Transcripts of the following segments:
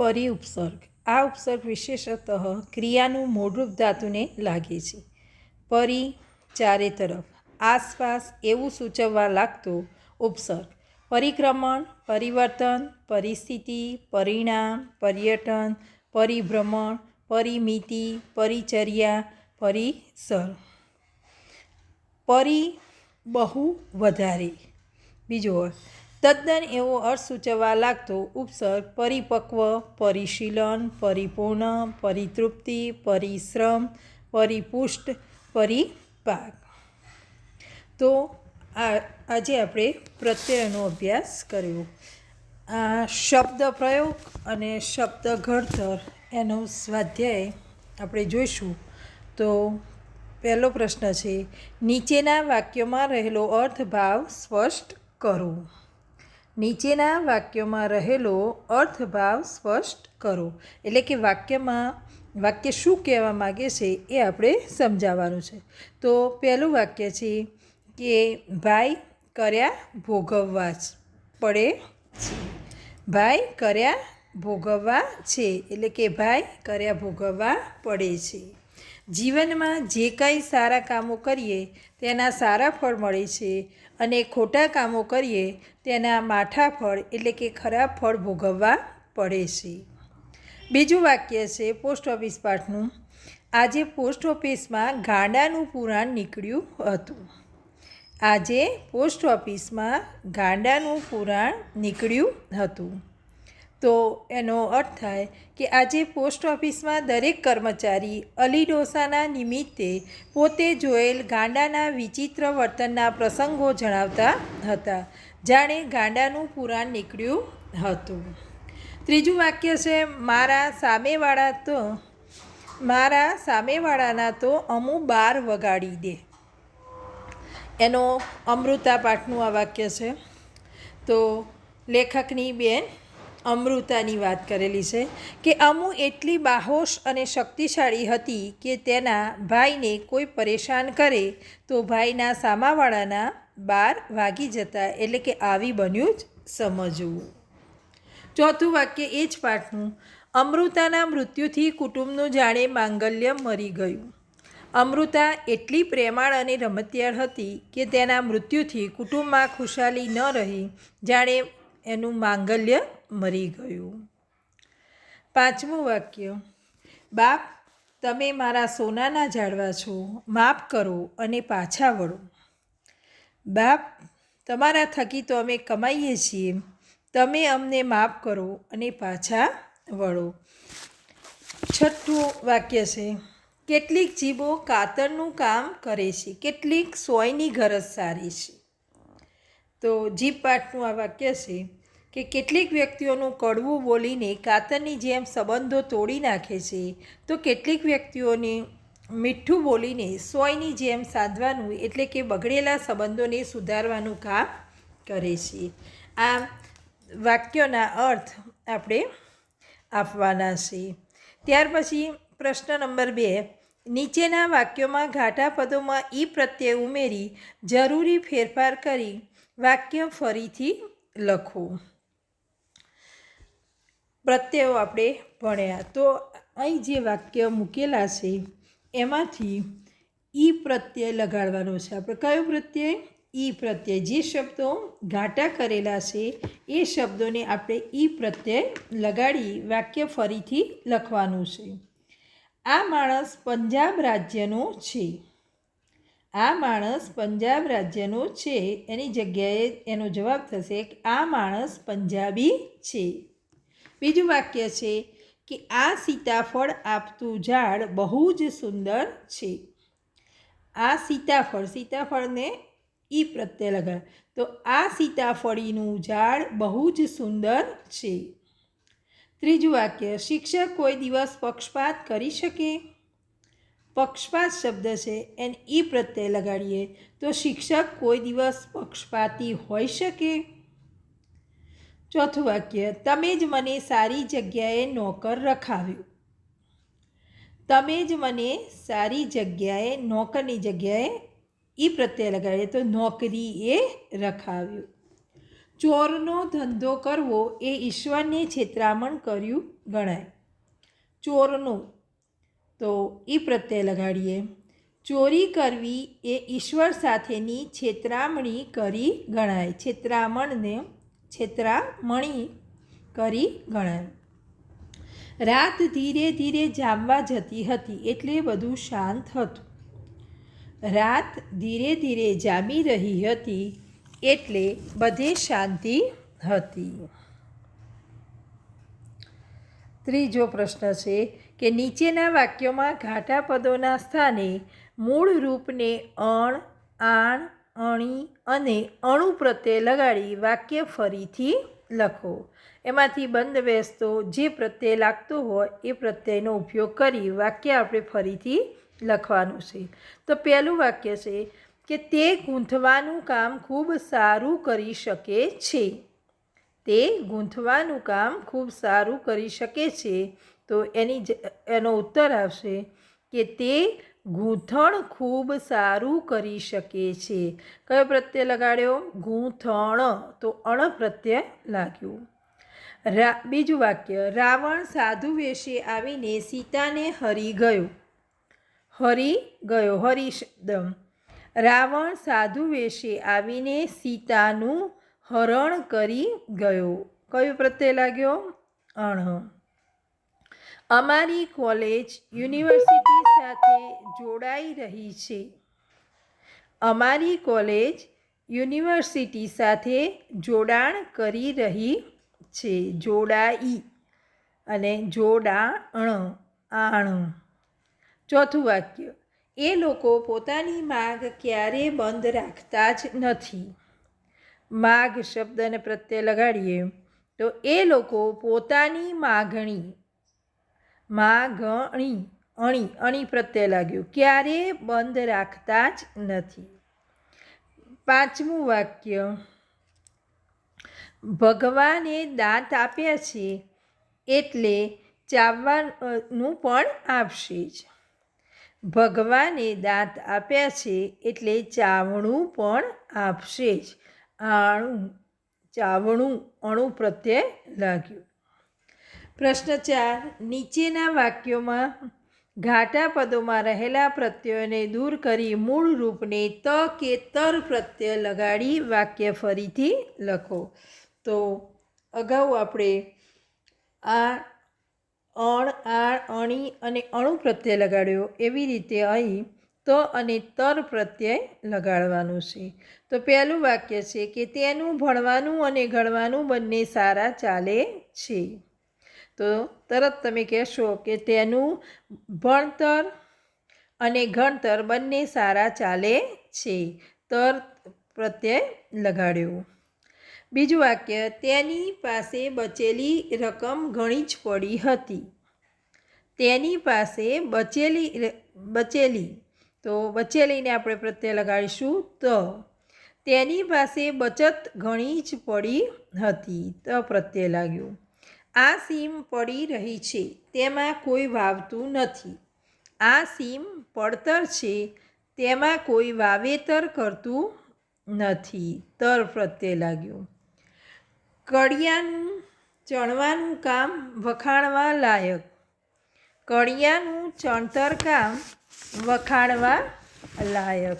પરી ઉપસર્ગ. આ ઉપસર્ગ વિશેષતઃ ક્રિયાનું મૂળરૂપ ધાતુને લાગે છે. પરી ચારે તરફ. આસપાસ એવું સૂચવવા લાગતો ઉપસર્ગ. પરિક્રમણ, પરિવર્તન, પરિસ્થિતિ, પરિણામ, પર્યટન, પરિભ્રમણ, પરિમિતિ, પરિચર્યા, પરિસર. પરી બહુ વધારે. બીજો તદ્દન એવો અર્થ સૂચવવા લાગતો ઉપસર્ગ પરિપક્વ, પરિશીલન, પરિપૂર્ણ, પરિતૃપ્તિ, પરિશ્રમ, પરિપુષ્ટ, પરિપાક. તો આ, આજે આપણે પ્રત્યયનો અભ્યાસ કર્યો. આ શબ્દ પ્રયોગ અને શબ્દ ઘડતર એનો સ્વાધ્યાય આપણે જોઈશું. તો પહેલો પ્રશ્ન છે, નીચેના વાક્યોમાં રહેલો અર્થ ભાવ સ્પષ્ટ કરો. નીચેના વાક્યોમાં રહેલો અર્થભાવ સ્પષ્ટ કરો. એટલે કે વાક્યમાં, વાક્ય શું કહેવા માગે છે એ આપણે સમજાવવાનું છે. તો પહેલું વાક્ય છે કે, ભાઈ કર્યા ભોગવવા જ પડે છે. ભાઈ કર્યા ભોગવવા છે. એટલે કે, ભાઈ કર્યા ભોગવવા પડે છે. જીવનમાં જે કાંઈ સારા કામો કરીએ, તેના સારા ફળ મળે છે અને ખોટા કામો કરીએ, તેના માઠા ફળ એટલે કે ખરાબ ફળ ભોગવવા પડે છે. બીજું વાક્ય છે પોસ્ટ ઓફિસ પાઠનું. આજે પોસ્ટ ઓફિસમાં ગાંડાનું પુરાણ નીકળ્યું હતું. આજે પોસ્ટ ઓફિસમાં ગાંડાનું પુરાણ નીકળ્યું હતું. તો એનો અર્થ થાય કે આજે પોસ્ટ ઓફિસમાં દરેક કર્મચારી અલી ડોસાના નિમિત્તે પોતે જોયેલ ગાંડાના વિચિત્ર વર્તનના પ્રસંગો જણાવતા હતા. જાણે ગાંડાનું પુરાણ નીકળ્યું હતું. ત્રીજું વાક્ય છે, મારા સામેવાળા તો, મારા સામેવાળાના તો અમુ બાર વગાડી દે. એનો અમૃતા પાઠનું આ વાક્ય છે. તો લેખકની બેન અમૃતાની વાત કરેલી છે કે અમુ એટલી બાહોશ અને શક્તિશાળી હતી કે તેના ભાઈને કોઈ પરેશાન કરે તો ભાઈના સામાવાળાના બાર વાગી જતા એટલે કે આવી બન્યું જ સમજવું. ચોથું વાક્ય એ જ પાઠનું. અમૃતાના મૃત્યુથી કુટુંબનું જાણે માંગલ્ય મરી ગયું. અમૃતા એટલી પ્રેમાળ અને રમતિયાળ હતી કે તેના મૃત્યુથી કુટુંબમાં ખુશાલી ન રહી, જાણે એનું માંગલ્ય મરી ગયું. પાંચમું વાક્ય, બાપ, તમે મારા સોનાના ઝાડવા છો. માફ કરો અને પાછા વળો. બાપ, તમારા થકી તો અમે કમાઈએ છીએ. તમે અમને માફ કરો અને પાછા વળો. છઠ્ઠું વાક્ય છે, કેટલીક જીભો કાતરનું કામ કરે છે. કેટલીક સોયની ગરજ સારી છે. તો જીભ પાઠનું આ વાક્ય છે કે કેટલીક વ્યક્તિઓનું કડવું બોલીને કાતરની જેમ સંબંધો તોડી નાખે છે, તો કેટલીક વ્યક્તિઓને મીઠું બોલીને સોયની જેમ સાધવાનું એટલે કે બગડેલા સંબંધોને સુધારવાનું કામ કરે છે. આ વાક્યોના અર્થ આપણે આપવાના છે. ત્યાર પછી પ્રશ્ન નંબર બે, નીચેના વાક્યોમાં ઘાટા પદોમાં ઈ પ્રત્યે ઉમેરી જરૂરી ફેરફાર કરી વાક્ય ફરીથી લખો. પ્રત્યયો આપણે ભણ્યા. તો અહીં જે વાક્ય મૂકેલા છે, એમાંથી ઈ પ્રત્યય લગાડવાનો છે. આપણે કયો પ્રત્યય? ઈ પ્રત્યય. જે શબ્દો ઘાટા કરેલા છે, એ શબ્દોને આપણે ઈ પ્રત્યય લગાડી વાક્ય ફરીથી લખવાનું છે. આ માણસ પંજાબ રાજ્યનો છે. આ માણસ પંજાબ રાજ્યનો છે. એની જગ્યાએ એનો જવાબ થશે કે આ માણસ પંજાબી છે. બીજું વાક્ય છે કે આ સીતાફળ આપતું ઝાડ બહુ જ સુંદર છે. આ સીતાફળ, સીતાફળને ઈ પ્રત્યે લગાડ. તો આ સીતાફળીનું ઝાડ બહુ જ સુંદર છે. ત્રીજું વાક્ય, શિક્ષક કોઈ દિવસ પક્ષપાત કરી શકે? પક્ષપાત શબ્દ છે, એને ઈ પ્રત્યે લગાડીએ તો શિક્ષક કોઈ દિવસ પક્ષપાતી હોઈ શકે? ચોથું વાક્ય, તમે જ મને સારી જગ્યાએ નોકર રખાવ્યો. તમે જ મને સારી જગ્યાએ, નોકરની જગ્યાએ એ પ્રત્યય લગાડે તો નોકરી એ રખાવ્યું. ચોરનો ધંધો કરવો એ ઈશ્વરને છેતરામણ કર્યું, ગણાય. ચોરનો. તો એ પ્રત્યય લગાડીએ. ચોરી કરવી એ ઈશ્વર સાથેની છેતરામણી કરી, ગણાય. છેતરામણને છેતરામણી કરી ગણાય. રાત ધીરે ધીરે જામવા જતી હતી એટલે બધું શાંત હતું. રાત ધીરે ધીરે જામી રહી હતી એટલે બધે શાંતિ હતી. ત્રીજો પ્રશ્ન છે કે નીચેના વાક્યોમાં ઘાટા પદોના સ્થાને મૂળ રૂપને અણ, આણ અણી અને અણુ પ્રત્યે લગાડી વાક્ય ફરીથી લખો. એમાંથી બંધ બેસતો જે પ્રત્યય લાગતો હોય એ પ્રત્યયનો ઉપયોગ કરી વાક્ય આપણે ફરીથી લખવાનું છે. તો પહેલું વાક્ય છે કે તે ગૂંથવાનું કામ ખૂબ સારું કરી શકે છે. તે ગૂંથવાનું કામ ખૂબ સારું કરી શકે છે. તો એની એનો ઉત્તર આવશે કે તે ગૂંથણ ખૂબ સારું કરી શકે છે. કયો પ્રત્યય લગાડ્યો? ગૂંથણ. તો અણ પ્રત્યય લાગ્યું. રા, બીજું વાક્ય. રાવણ સાધુ વેશે આવીને સીતાને હરી ગયો. હરી ગયો, હરી શબ્દ રાવણ સાધુ વેશે આવીને સીતાનું હરણ કરી ગયો. કયો પ્રત્યય લાગ્યો? અણ અમારી કોલેજ યુનિવર્સિટી સાથે જોડાઈ રહી છે. અમારી કોલેજ યુનિવર્સિટી સાથે જોડાણ કરી રહી છે. જોડાઈ અને જોડાણ આણ. ચોથું વાક્ય. એ લોકો પોતાની માગ ક્યારે બંધ રાખતા જ નથી. માગ શબ્દને પ્રત્યે લગાડીએ તો એ લોકો પોતાની માગણી માગણી અણી અણી પ્રત્યે લાગ્યું. ક્યારે બંધ રાખતા જ નથી. પાંચમું વાક્ય. ભગવાને દાંત આપ્યા છે એટલે ચાવવાનું પણ આપશે જ. ભગવાને દાંત આપ્યા છે એટલે ચાવણું પણ આપશે જ. આણું, ચાવણું, અણુ પ્રત્યે લાગ્યું. પ્રશ્ન ચાર. નીચેના વાક્યોમાં ઘાટા પદોમાં રહેલા પ્રત્યયોને દૂર કરી મૂળ રૂપને ત કે તર પ્રત્યય લગાડી વાક્ય ફરીથી લખો. તો અગાઉ આપણે આ અણ, આણ, અણી અને અણુ પ્રત્યય લગાડ્યો. એવી રીતે અહીં ત અને તર પ્રત્યય લગાડવાનું છે. તો પહેલું વાક્ય છે કે તેનું ભણવાનું અને ગણવાનું બંને સારા ચાલે છે. તો તરત તમે કહેશો કે તેનું ભણતર અને ગણતર બંને સારા ચાલે છે. તર પ્રત્યય લગાડ્યો. બીજું વાક્ય, તેની પાસે બચેલી રકમ ઘણી જ પડી હતી. તેની પાસે બચેલી બચેલી. તો બચેલીને આપણે પ્રત્યય લગાડીશું તો. તેની પાસે બચત ઘણી જ પડી હતી. તો પ્રત્યય લાગ્યું. આ સીમ પડી રહી છે, તેમાં કોઈ વાવતું નથી. આ સીમ પડતર છે, તેમાં કોઈ વાવેતર કરતું નથી. તર પ્રત્યે લાગ્યું. કડિયાનું ચણવાનું કામ વખાણવા લાયક. કડિયાનું ચણતર કામ વખાણવા લાયક.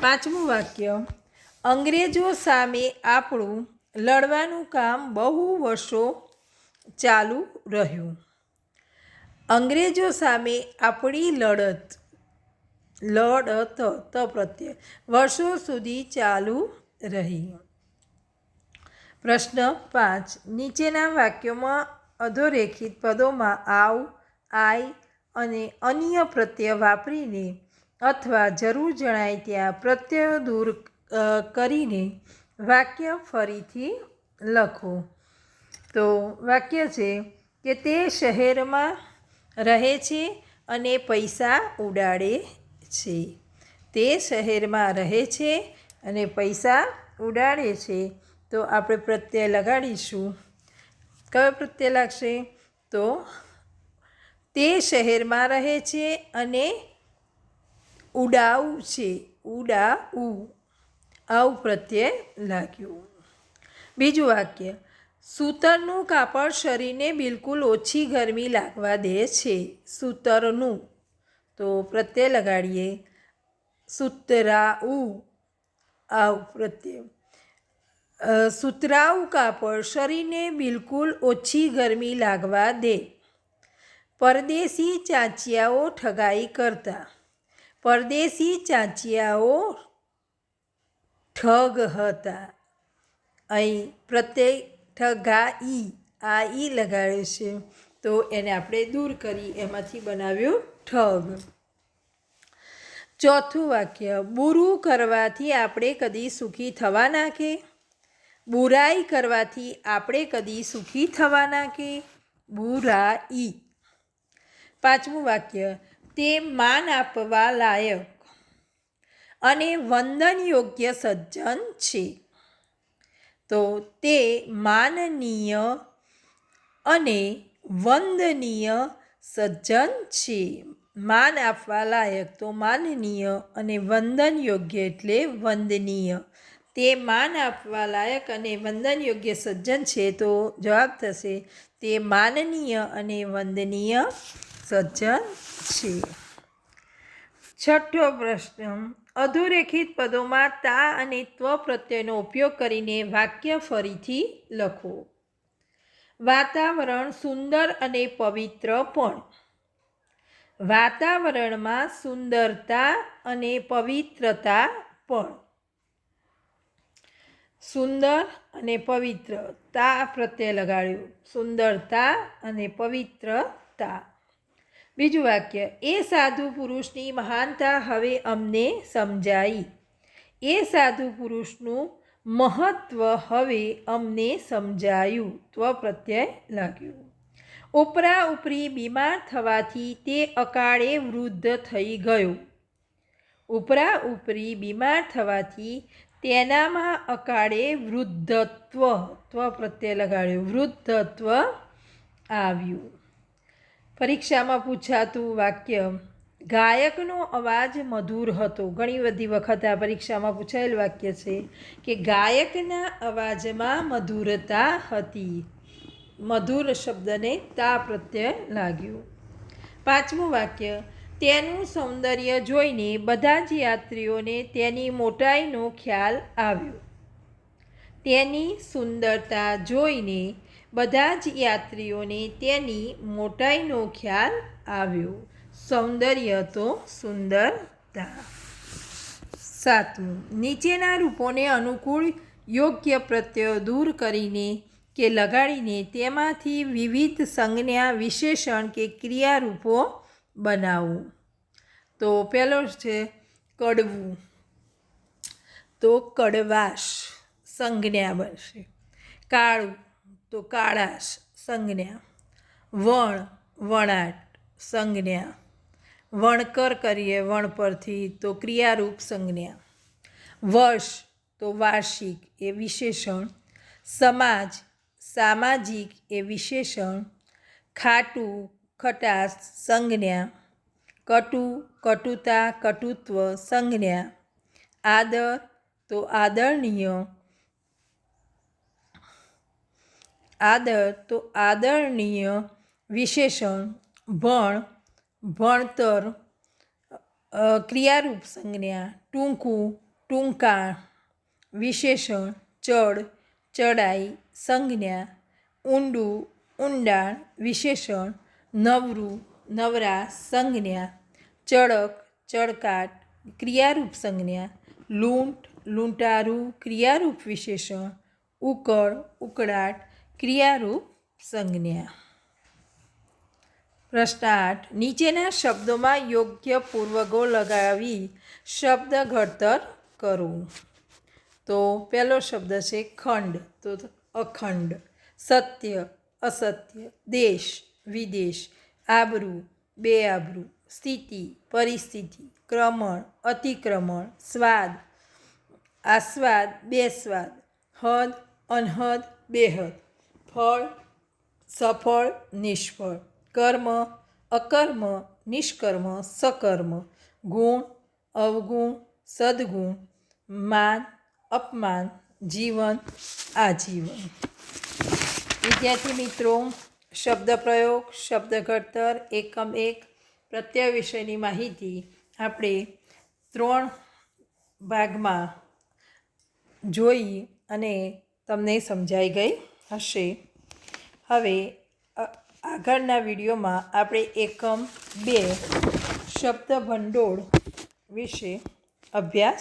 પાંચમું વાક્ય. અંગ્રેજો સામે આપણું લડવાનું કામ બહુ વર્ષો ચાલુ રહ્યું. અંગ્રેજો સામે આપણી લડત લડત ત પ્રત્યે વર્ષો સુધી ચાલુ રહી. પ્રશ્ન પાંચ. નીચેના વાક્યોમાં અધોરેખિત પદોમાં આવ, આઈ અને અન્ય પ્રત્યય વાપરીને અથવા જરૂર જણાય ત્યાં પ્રત્યયો દૂર કરીને વાક્ય ફરીથી લખો. તો વાક્ય છે કે તે શહેરમાં રહે છે અને પૈસા ઉડાડે છે. તે શહેરમાં રહે છે અને પૈસા ઉડાડે છે. તો આપણે પ્રત્યય લગાડીશું. કયો પ્રત્યય લાગશે? તો તે શહેરમાં રહે છે અને ઉડાવું છે. ઉડાવું આવું પ્રત્યય લાગ્યું. બીજું વાક્ય. સૂતરનું કાપડ શરીરને બિલકુલ ઓછી ગરમી લાગવા દે છે. સૂતરનું. તો પ્રત્યય લગાડીએ. સૂતરાઉ. આવ પ્રત્યય. અ, સુતરાઉ કાપડ શરીરને બિલકુલ ઓછી ગરમી લાગવા દે. પરદેશી ચાંચિયાઓ ઠગાઈ કરતા. પરદેશી ચાંચિયાઓ ઠગ હતા. અહીં પ્રત્યય ઠગા ઈ આ ઈ લગાડે છે. તો એને આપણે દૂર કરી એમાંથી બનાવ્યું ઠગ. ચોથું વાક્ય, બુરું કરવાથી આપણે કદી સુખી થવા નાખે? બુરાઈ કરવાથી આપણે કદી સુખી થવા નાખે? બુરા બુરાઈ. પાંચમું વાક્ય, તે માન આપવા લાયક અને વંદન યોગ્ય સજ્જન છે. તો તે માનનીય અને વંદનીય સજ્જન છે. માન આપવા લાયક તો માનનીય અને વંદન યોગ્ય એટલે વંદનીય. તે માન આપવા લાયક અને વંદન યોગ્ય સજ્જન છે તો જવાબ થશે તે માનનીય અને વંદનીય સજ્જન છે. છઠ્ઠો પ્રશ્ન અધોરેખિત પદોમાં તા અને ત્વ પ્રત્યયનો ઉપયોગ કરીને વાક્ય ફરીથી લખો. વાતાવરણ સુંદર અને પવિત્ર પણ. વાતાવરણમાં સુંદરતા અને પવિત્રતા પણ. સુંદર અને પવિત્ર, તા પ્રત્યય લગાડ્યું. સુંદરતા અને પવિત્રતા. બીજું વાક્ય, એ સાધુ પુરુષની મહાનતા હવે અમને સમજાઈ. એ સાધુ પુરુષનું મહત્ત્વ હવે અમને સમજાયું. ત્વ પ્રત્યય લાગ્યું. ઉપરા ઉપરી બીમાર થવાથી તે અકાળે વૃદ્ધ થઈ ગયો. ઉપરા ઉપરી બીમાર થવાથી તેનામાં અકાળે વૃદ્ધત્વ, ત્વ પ્રત્યય લગાડ્યું. વૃદ્ધત્વ આવ્યું. પરીક્ષામાં પૂછાતું વાક્ય, ગાયકનો અવાજ મધુર હતો. ઘણી બધી વખત આ પરીક્ષામાં પૂછાયેલ વાક્ય છે કે, ગાયકના અવાજમાં મધુરતા હતી. મધુર શબ્દને તા પ્રત્યય લાગ્યું. પાંચમું વાક્ય, તેનું સૌંદર્ય જોઈને બધા જ યાત્રીઓને તેની મોટાઈનો ખ્યાલ આવ્યો. તેની સુંદરતા જોઈને બધા જ યાત્રીઓને તેની મોટાઈનો ખ્યાલ આવ્યો. સૌંદર્ય તો સુંદરતા સાતમું, નીચેના રૂપોને અનુકૂળ યોગ્ય પ્રત્યયો દૂર કરીને કે લગાડીને તેમાંથી વિવિધ સંજ્ઞા વિશેષણ કે ક્રિયારૂપો બનાવવું તો પહેલો છે કડવું. તો કડવાશ સંજ્ઞા બનશે. કાળું તો કાળાશ સંજ્ઞા, વણ, વણાટ સંજ્ઞા, વણકર કરીએ વણ પરથી તો ક્રિયારૂપ સંજ્ઞા, વર્ષ તો વાર્ષિક એ વિશેષણ, સમાજ સામાજિક એ વિશેષણ, ખાટું ખટાશ સંજ્ઞા, કટુ કટુતા કટુત્વ સંજ્ઞા, આદર તો આદરણીય આદર તો આદરણીય વિશેષણ, ભણ, ભણતર ક્રિયારૂપ સંજ્ઞા, ટૂંકું ટૂંકા વિશેષણ, ચડ, ચડાઈ, સંજ્ઞા, ઊંડું, ઊંડાણ, વિશેષણ, નવરું, નવરા, સંજ્ઞા, ચડક, ચડકાટ, ક્રિયારૂપ સંજ્ઞા, લૂંટ, લૂંટારું, ક્રિયારૂપ વિશેષણ, ઉકળ, ઉકળાટ ક્રિયારૂપ સંજ્ઞા. પ્રશ્ન આઠ. નીચેના શબ્દોમાં યોગ્ય પૂર્વગો લગાવી શબ્દ ઘડતર કરવું તો પહેલો શબ્દ છે ખંડ. તો અખંડ. સત્ય, અસત્ય. દેશ, વિદેશ. આબરૂ, બેઆબરૂ. સ્થિતિ, પરિસ્થિતિ. ક્રમણ, અતિક્રમણ. સ્વાદ. આસ્વાદ, બેસ્વાદ. હદ, અનહદ, બેહદ. ફળ સફળ, નિષ્ફળ. કર્મ, અકર્મ, નિષ્કર્મ, સકર્મ. ગુણ, અવગુણ, સદગુણ. માન, અપમાન. જીવન, આજીવન. વિદ્યાર્થી મિત્રો, શબ્દ પ્રયોગ, શબ્દ ઘડતર, એકમ એક, પ્રત્યય વિષયની માહિતી આપણે ત્રણ ભાગમાં જોઈ અને તમને સમજાઈ ગઈ. હશે. હવે આગળના વિડીયોમાં આપણે એકમ બે શબ્દ ભંડોળ વિશે અભ્યાસ